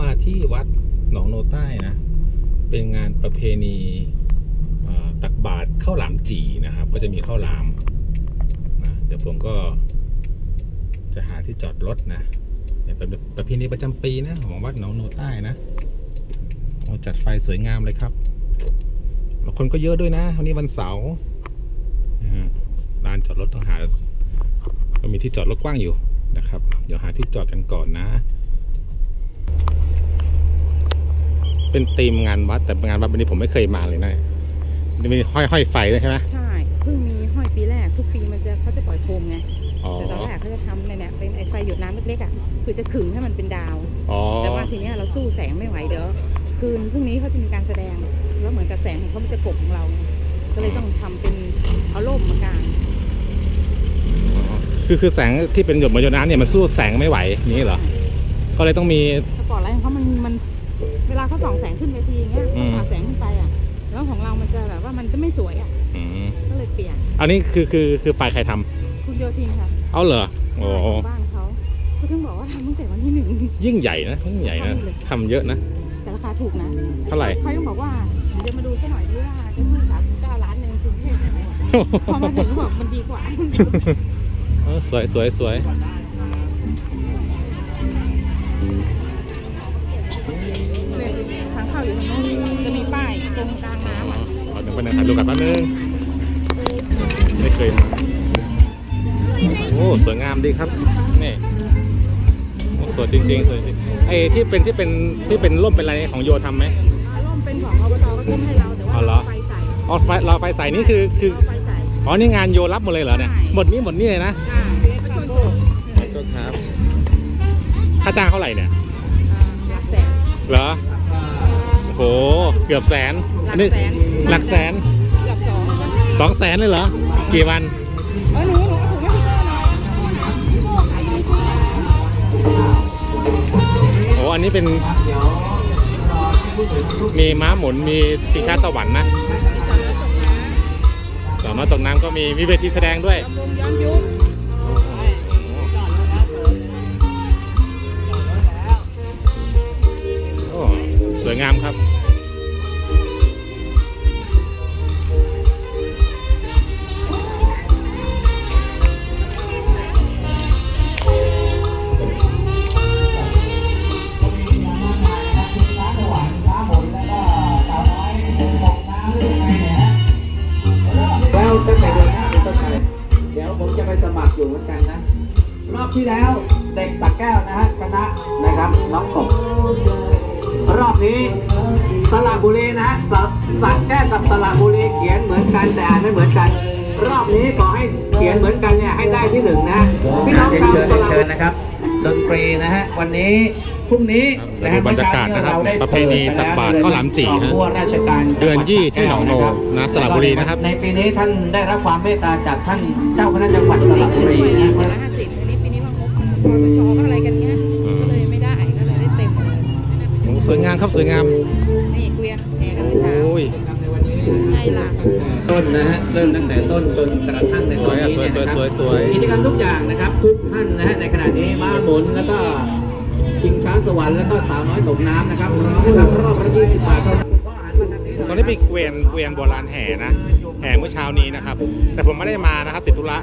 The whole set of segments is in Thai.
มาที่วัดหนองโนใต้นะ เป็นงานประเพณีตักบาตรข้าวหลามจีนะครับ ก็จะมีข้าวหลามนะเดี๋ยวผมก็จะหาที่จอดรถนะเนี่ยเป็นประเพณีประจำปีนะของวัดหนองโนใต้นะจัดไฟสวยงามเลยครับคนก็เยอะด้วยนะวันนี้วันเสาร์ลานจอดรถต้องหาก็มีที่จอดรถกว้างอยู่นะครับ เดี๋ยวหาที่จอดกันก่อนนะ เป็นธีมงานวัด แต่งานวัดวันนี้ผมไม่เคยมาเลยนะมันมีห้อยห้อยไฟด้วยใช่ไหมใช่เพิ่งมีห้อยปีแรกทุกปีมันจะเขาจะปล่อยโคมไงอ๋อแต่ตอนแรกเขาจะทำในเนี่ยเป็นไอไฟหยดน้ำเล็กๆอะคือจะขึงให้มันเป็นดาวอ๋อแต่ว่าทีเนี้ยเราสู้แสงไม่ไหวเดี๋ยวคืนพรุ่งนี้เขาจะมีการแสดงแล้วเหมือนกับแสงของเขามันจะกบของเรา ก็เลยต้องทำเป็นเอาร่มมากางคือคือแสงที่เป็นหยดเหมือนหยดน้ำเนี่ยมันสู้แสงไม่ไหวอย่างนี้เหรอก็เลยต้องมีสปอร์ตไลท์ของเขามันมันเว ลาเขาส่องแสงขึ้นเวทีอย่างเงี้ยอืเขามผ่าแสงขึ้นไปอะ แล้วของเรามันจะแบบว่ามันจะไม่สวยอะ อืมก็เลยเปลี่ยน อันนี้คือคือคือไฟใครทำคุณโยทินค่ะเอาเหรอโอ้ใช่ของบ้านเขาเขาถึงบอกว่าทำตั้งแต่วันที่หนึ่ง ยิ่งใหญ่นะยิ่งใหญ่นะทำเยอะนะแต่ราคาถูกนะ เท่าไหร่ เขายังบอกว่าเดี๋ยวมาดูสักหน่อยที่ว่าจะซื้อสามเก้าล้านในกรุงเทพใช่ไหมพอมาถึงบอกมันดีกว่า เออสวยสวยสวย ขอเดี๋ยวไปหนึ่งถ่ายรูปกันแป๊บนึงไม่เคยมาโอ้สวยงามดีครับนี่โอ้สวยจริงๆสวยจริงไอ้ที่เป็นที่เป็นที่เป็นร่มเป็นอะไรของโยทำไหมร่มเป็นของอบตก็ทิ้งให้เราแต่ว่าอ๋อเหรอเราไฟใส่อ๋อไฟเราไฟใส่นี่คือคือเราไฟใส่อ๋อนี่งานโยรับหมดเลยเหรอเนี่ยใช่หมดนี้หมดนี่เลยนะอ่าก็ชนโกขอโทษครับค่าจ้างเท่าไหร่เนี่ยหลักแสนเหรอ โอ้โห เกือบแสนหลัอักนนี้แสน หลักแสนเกือบสองสองแสนเลยเหรอ กี่วัน เออหนูหนูถูกไม่ถูกหน่อยพี่โก้ขายดีจริงโอ้อันนี้เป็น มีม้าหมุน มีชิงช้าสวรรค์นะสามารถตกน้ำก็มี มีเวทีแสดงด้วย ลำวงย้อนยุค วยงามครับ สสักแก้วกับสระบุรีเขียนเหมือนกันแต่อ่านไม่เหมือนกัน รอบนี้ขอให้เขียนเหมือนกันเนี่ยให้ได้ที่หนึ่งนะพี่น้องชาวสระบุรีนะครับ ดนตรีนะฮะวันนี้พรุ่งนี้นะฮะบรรยากาศนะครับเมื่อเช้ประเพณีตักบาตรข้าวหลามจี่ของฮะผู้ว่าราชการเดือนยี่ที่หนองโนนะสระบุรีนะครับ ในปีนี้ท่านได้รับความเมตตาจากท่านเจ้าคณะจังหวัดสสี่ระก็บุเลยรีช่วยนะ เจ็ดร้อยห้าสิบอันนี้ปีนี้ว่างบพอสชก็อะไรกันเนี้ยก็เลยไม่ได้ก็เลยได้เต็มเลยโอ้สวยงามครับสวยงาม ต้นนะฮะเริ่มตั้งแต่ต้นจนกระทั่งในตอนนี้อะสวยเนี่สวยสวยสวย กิจกรรมทุกอย่างนะครับ ทุกท่านนะฮะในขณะนี้ม้าหมุนแล้วก็ชิงช้าสวรรค์แล้วก็สาวน้อยตกน้ำนะครับร้องนะครับรอบละ20บาทเท่านั้นก็หันมาทตอนนี้เป็นเกวียนเกวียนโบราณแห่นะแห่เมื่อเช้านี้นะครับ แต่ผมไม่ได้มานะครับ ติดธุระ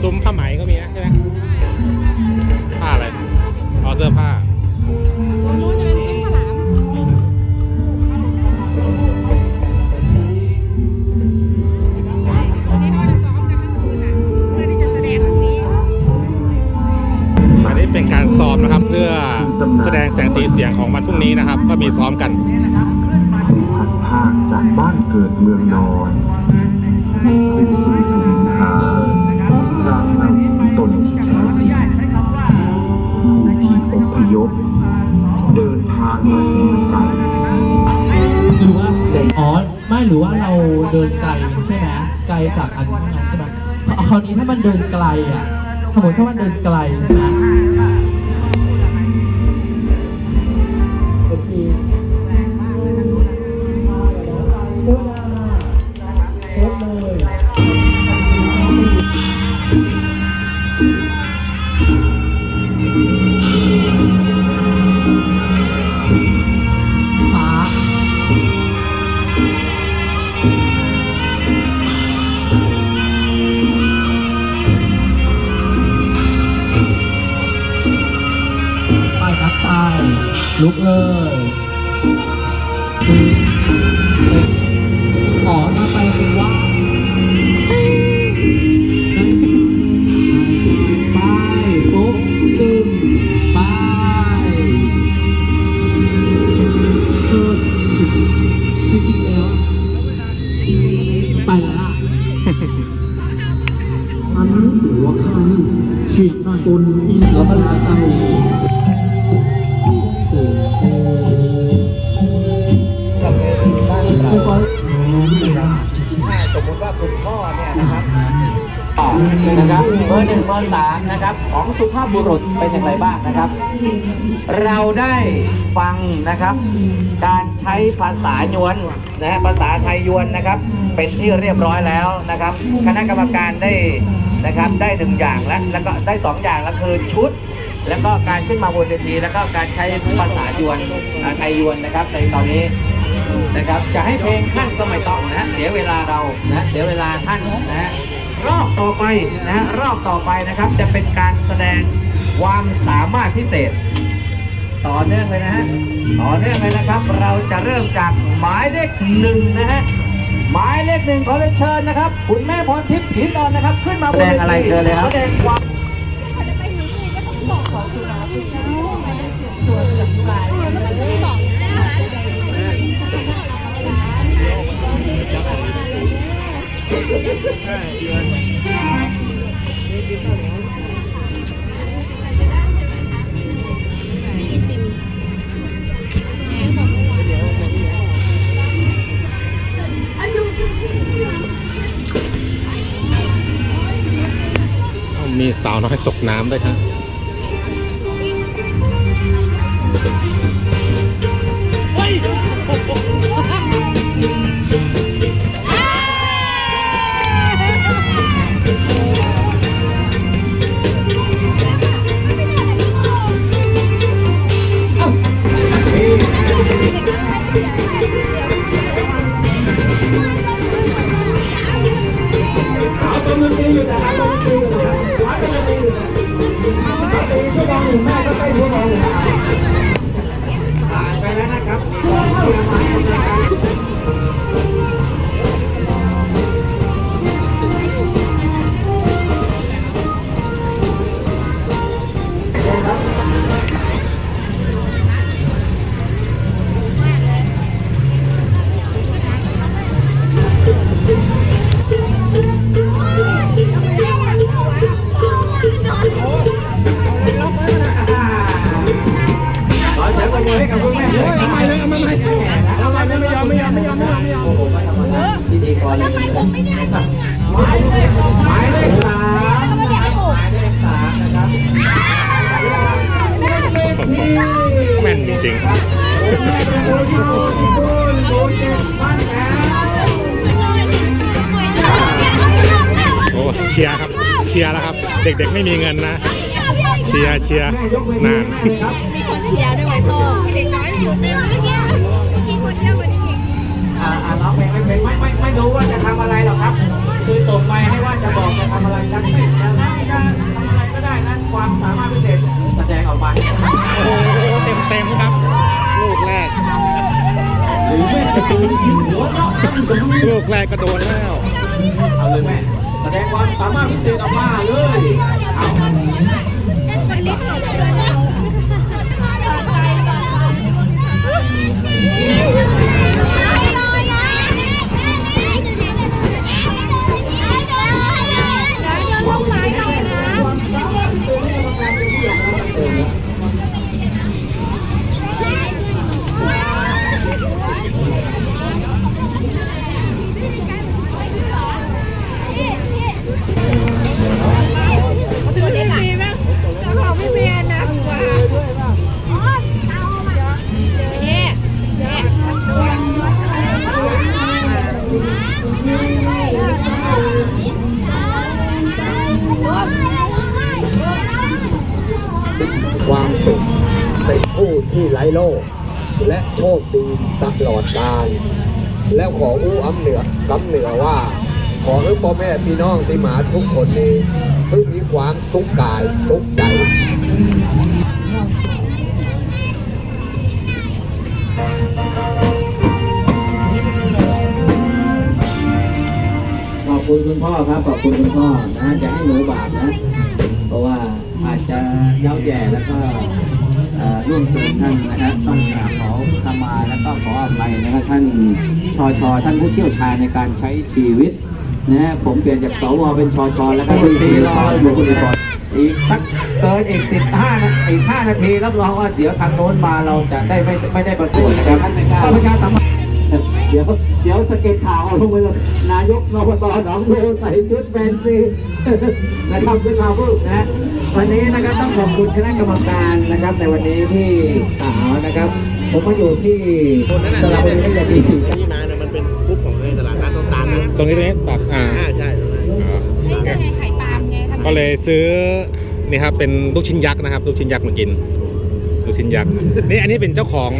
ซุ้มผ้าไหมก็มีนะใช่ไหมผ้าอะไรอ๋อเสื้อผ้าตัวนู้นจะเป็นซุ้มข้าวหลามวันนี้เขาจะซ้อมกันทั้งคืนอะเพื่อที่จะแสดงแบบนี้อันนี้เป็นการซ้อมนะครับ เพื่อแสดงแสงสีเสียงของวันพรุ่งนี้นะครับ ก็มีซ้อมกัน บ้านเกิดเมืองนอนผู้ซึ่งทวินหาราง้าตนที่แท้จริงผู้ที่อพยพ เดินทางมาแสนไกลหรือว่าอ๋อไม่หรือว่าเราเดินไกลใช่ไหมไกลจากอันนั้นใช่ไหมคคราวนี้ถ้ามันเดินไกลอะสมมติถ้ามันเดินไกลใช่ไหม ลุกเลยขอถ้าไปเป็นว่าไปปุ๊บตึงไปคือจริงๆแล้วไปแล้วล่ะอันนี้ถือว่าข้านี่เฉียบหน่อยตนอินแล้วมันจะมีเนะครับเบอร์หนึ่งเบอร์สามนะครับของสุภาพบุรุษเป็นอย่างไรบ้างนะครับ เราได้ฟังนะครับ การใช้ภาษายวนนะฮะภาษาไทยยวนนะครับ เป็นที่เรียบร้อยแล้วนะครับ คณะกรรมการได้นะครับได้หนึ่งอย่างแล้วแล้วก็ได้สองอย่างแล้วคือชุด แล้วก็การขึ้นมาบนเวที แล้วก็การใช้ภาษายวนไทยยวนนะครับในตอนนี้นะครับจะให้เพลงท่านก็ไม่ต้องนะเสียเวลาเรานะเสียเวลาท่านนะ รอบต่อไปนะฮะรอบต่อไปนะครับ จะเป็นการแสดงความสามารถพิเศษ ต่อเนื่องเลยนะฮะต่อเนื่องเลยนะครับ เราจะเริ่มจากหมายเลขหนึ่งนะฮะหมายเลขหนึ่งขอเรียนเชิญนะครับ คุณแม่พรทิพย์พินดอนนะครับ ขึ้นมาบนเวทีแสดงอะไรเชิญเลยครับ แสดงความมี มีสาวน้อยตกน้ำด้วยครับ แม่นจริงๆโอ้เชียร์ครับ เชียร์แล้วครับ เด็กๆไม่มีเงินนะ เชียร์เชียร์นาน มีคนเชียร์ด้วยไว้โตเด็กน้ อยอยู่เต็มเมื่อกี้มีคนเยอะกว่านี้อีกอ่าอ่าน้องเพลงไม่เป็นไม่ไม่ไม่รู้ว่าจะทำอะไรหรอกครับ คือส่งไปให้ว่าจะบอกจะทำอะไรจะไม่จะจะทำอะไรก็ได้นะความสามารถพิเศษแสดงออกมาโอ้โหเต็มเต็มๆครับ ลูกแรกหรือแม่จะตีหัวเราะกันอยู่ลูกแรกก็โดนแล้วเอาเลยแม่แสดงความสามารถพิเศษออกมาเลยเอา วั ที่ไร้โรคและโชคดีตลอดกาลและขออู้อำเหนือกำเหนือว่า ขอให้พ่อแม่พี่น้องที่มาทุกคนนี้เพื่อมีความสุขกายสุขใจขอบคุณคุณพ่อครับขอบคุณคุณพ่อนะจะให้หนูบาปนะ เพราะว่าอาจจะเย้าแย่แล้วก็ ร่วมเกินท่านนะครับต้องกราบขอขมาแล้วก็ขออภัยนะครับท่านชอชอท่านผู้เชี่ยวชาญในการใช้ชีวิตนะฮะผมเปลี่ยนจากสวเป็นชอชอแล้วก็คุณตีรออยู่คุณก่อนอีกสักเกินอีกสิบห้านะอีกห้านาทีรับรองว่าเดี๋ยวทางโน้นมาเราจะได้ไม่ไม่ได้ประกวดนะครับต้องประชาสัมพันธ์ เดี๋ยวเดี๋ยวสเก็ตข่าวเอาลงไปเลยนายกนปตหนองโดใส่ชุดแฟนซีนะครับด้วยข่าวพูดนะฮะวันนี้นะครับต้องขอบคุณคณะกรรมการนะครับในวันนี้ที่สาวนะครับ ผมมาอยู่ที่สระบุรีได้อย่างดีสิที่มาเนี่ยมันเป็นกรุ๊ปของในตลาดนัดต้นตาลนะตรงนี้ตรงนี้ตัดอ่าอ่าใช่ตรงนั้นอ๋อไอ้ไข่ปาล์มไงทำไมก็เลยซื้อนี่ครับเป็นลูกชิ้นยักษ์นะครับลูกชิ้นยักษ์มากินลูกชิ้นยักษ์นี่อันนี้เป็นเจ้าของ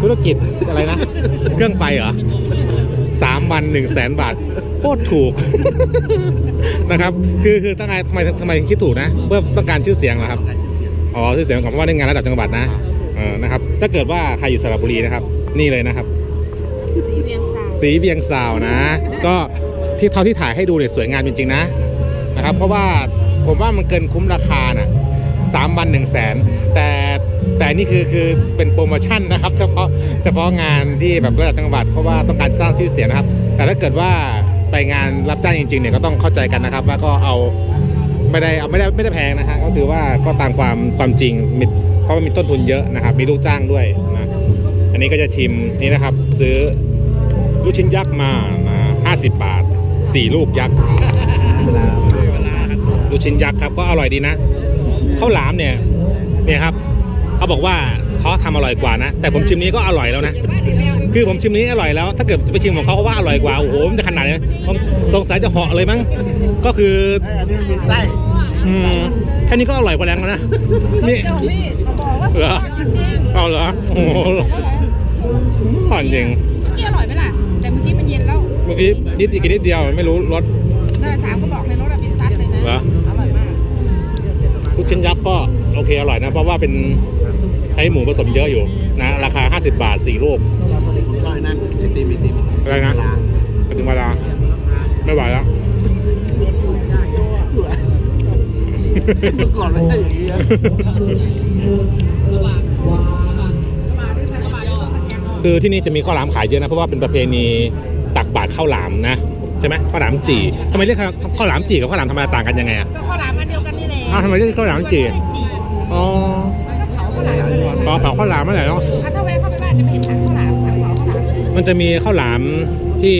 ธุรกิจอะไรนะ เครื่องไฟเหรอสามวันหนึ่งแสนบาทโคตรถูก นะครับคือคือตั้งไงทำไมทำไมถึงคิดถูกนะ เพื่อต้องการชื่อเสียงเหรอครับอ๋อชื่อเสียงของเพราะว่าในงานระดับจังหวัดนะเออนะครับถ้าเกิดว่าใครอยู่สระบุรีนะครับ นี่เลยนะครับ สีเวียงสาวสีเบียงสาวนะ ก็ที่เท่าที่ถ่ายให้ดูเนี่ยสวยงามจริงๆนะนะครับ เพราะว่าผมว่ามันเกินคุ้มราคาน่ะสามวันหนึ่งแสนแต่ แต่นี่คือคือเป็นโปรโมชั่นนะครับ เฉพาะเฉพาะงานที่แบบระดับจังหวัดเพราะว่าต้องการสร้างชื่อเสียงนะครับ แต่ถ้าเกิดว่าไปงานรับจ้างจริงๆเนี่ยก็ต้องเข้าใจกันนะครับว่าก็เอาไม่ได้เอาไม่ได้ไม่ได้แพงนะฮะก็คือว่าก็ตามความความจริงมีเพราะว่ามีต้นทุนเยอะนะครับ มีลูกจ้างด้วยนะอันนี้ก็จะชิมนี่นะครับ ซื้อลูกชิ้นยักษ์มาห้าสิบบาทสี่ลูกยักษ์ลูกชิ้นยักษ์ครับก็อร่อยดีนะข้าวหลามเนี่ยเนี่ยครับเขา บอกว่าเขาทำอร่อยกว่านะ แต่ผมชิมนี้ก็อร่อยแล้วนะ คือผมชิมนี้อร่อยแล้ว ถ้าเกิดจะไปชิมของเขาเขาว่าอร่อยกว่า โอ้โห มันจะขนาดไหนผมสงสัยจะเหาะเลยมั้ง ก็คืออันนี้มีไส้อืมแค่นี้ก็อร่อยกว่าแล้วนะ นี่เจ้าพี่เขาบอกว่าสุดยอดจริงเอาเหรอ โอ้โหอ่อนจริงๆเมื่อกี้อร่อยไหมล่ะ แต่เมื่อกี้มันเย็นแล้ว เมื่อกี้นิดอีกนิดเดียวไม่รู้รสน่าถามก็บอกในรถอะพิซซัดเลยนะเหรออร่อยมากลูกชิ้นยักษ์ก็โอเคอร่อยนะ เพราะว่าเป็น ใช้หมูผสมเยอะอยู่นะราคา 50 บาท 4 ลูกอร่อยนะไอติมไอติมอะไรนะไปถึงเวลาไม่ไหวแล้วเมื่อก่อนไม่ใช่อย่างนี้นะคือที่นี่จะมีข้าวหลามขายเยอะนะ เพราะว่าเป็นประเพณีตักบาตรข้าวหลามนะใช่ไหมข้าวหลามจี่ทำไมเรียกข้าวหลามจี่กับข้าวหลามธรรมดาต่างกันยังไงอะก็ข้าวหลามอันเดียวกันนี่แหละอ้าวทำไมเรียกข้าวหลามจี่จี่อ๋อ ปอเผาข้าวหลามเมื่อไหร่เนาะอะถ้าแวะเข้าไปบ้านจะไม่เห็นถังข้าวหลามถังเผาข้าวหลามมันจะมีข้าวหลามที่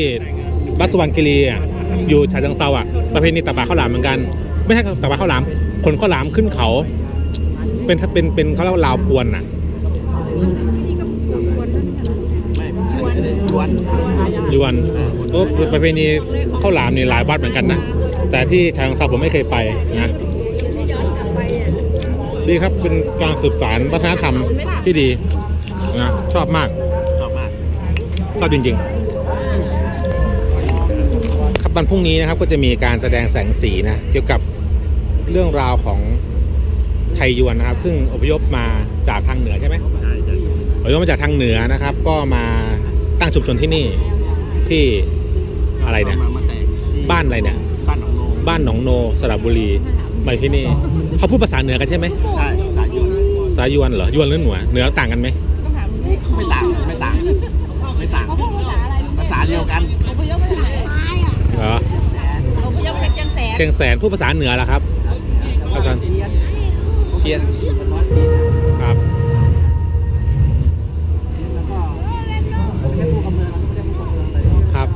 รัศวรรณกิรีอะอยู่ฉะเชิงเซาอะประเพณีตักบาตรข้าวหลามเหมือนกัน ไม่ใช่ตักบาตรข้าวหลามขนข้าวหลามขึ้นเขา เป็นเป็นเป็นเขาเรียกว่าลาวพวนอะที่นี่ก็ควรนั่นใช่ไหมไม่ชวนยวนโอ้ประเพณีข้าวหลามนี่หลายวัดเหมือนกันนะแต่ที่ชายของเซาผมไม่เคยไปนะ ดีครับเป็นการสืบสารวัฒนธรรมที่ดีนะชอบมากชอบมาก ชอบจริงๆ ครับวันพรุ่งนี้นะครับก็จะมีการแสดงแสงสีนะเกี่ยวกับเรื่องราวของไทยยวนนะครับ ซึ่งอพยพมาจากทางเหนือใช่ไหมใช่ใช่อพยพมาจากทางเหนือนะครับ ก็มาตั้งชุมชนที่นี่ที่อะไรเนี่ยมามาแต่งที่บ้านอะไรเนี่ยบ้านหนองโนบ้านหนองโนสระบุรี มาที่นี่เขาพูดภาษาเหนือกันใช่ไหมใช่สายยวนสายยวนเหรอยวนหรือเหนือเหนือต่างกันไหมต้องถามนี่ไม่ต่างไม่ต่างไม่ต่างเขาพูดภาษาอะไรรู้ไหมภาษาเดียวกันอพยพไปไหนเหรออพยพไปจากเชียงแสนเชียงแสนพูดภาษาเหนือแล้วครับภาษาเพียนครับครับ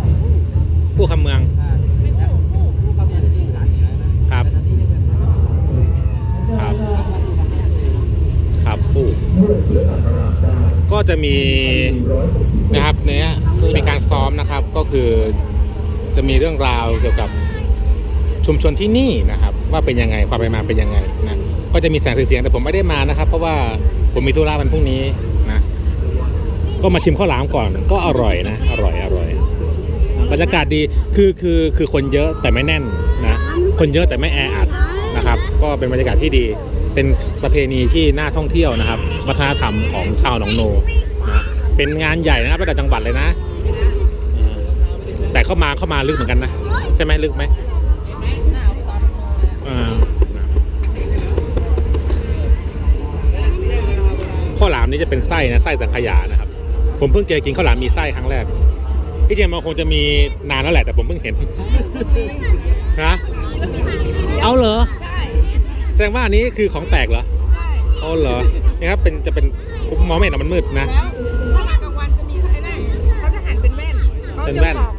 ผู้คำเมือง ครับ ครับ ครับผู้ก็ จะมีนะครับเนี้ยคือมีการซ้อมนะครับก็คือจะมีเรื่องราวเกี่ยวกับชุมชนที่นี่นะครับ ว่าเป็นยังไงความไปนมาเป็นยังไงนะก็จะมีแสงสีเสียงแต่ผมไม่ได้มานะครับ เพราะว่าผมมีธุระวันพรุ่งนี้นะก็มาชิมข้าวหลามก่อนก็อร่อยนะอร่อยอร่อยบรรยากาศดีคือคือคือคนเยอะแต่ไม่แน่นนะคนเยอะแต่ไม่แออัด นะครับ ก็เป็นบรรยากาศที่ดี เป็นประเพณีที่น่าท่องเที่ยวนะครับ วัฒนธรรมของชาวหนองโนนะเป็นงานใหญ่นะครับระดับจังหวัดเลยนะ แต่เข้ามาเข้ามาลึกเหมือนกันนะ ใช่ไหมลึกไหมข้าวหลามนี้จะเป็นไส้นะไส้สังขยานะครับ ผมเพิ่งเจอกินข้าวหลามมีไส้ครั้งแรกที่จริงมันคงจะมีนานแล้วแหละแต่ผมเพิ่งเห็นนะเอาเหรอ แสดงว่าอันนี้คือของแปลกเหรอใช่อ๋อเหรอนี่ครับเป็นจะเป็นผมมองไม่เห็นอะมันมืดนะ แล้วถ้ามากลางวันจะมีไอ้นั่นเขาจะหั่นเป็นแว่นเขาเป็นจะแว่นปอก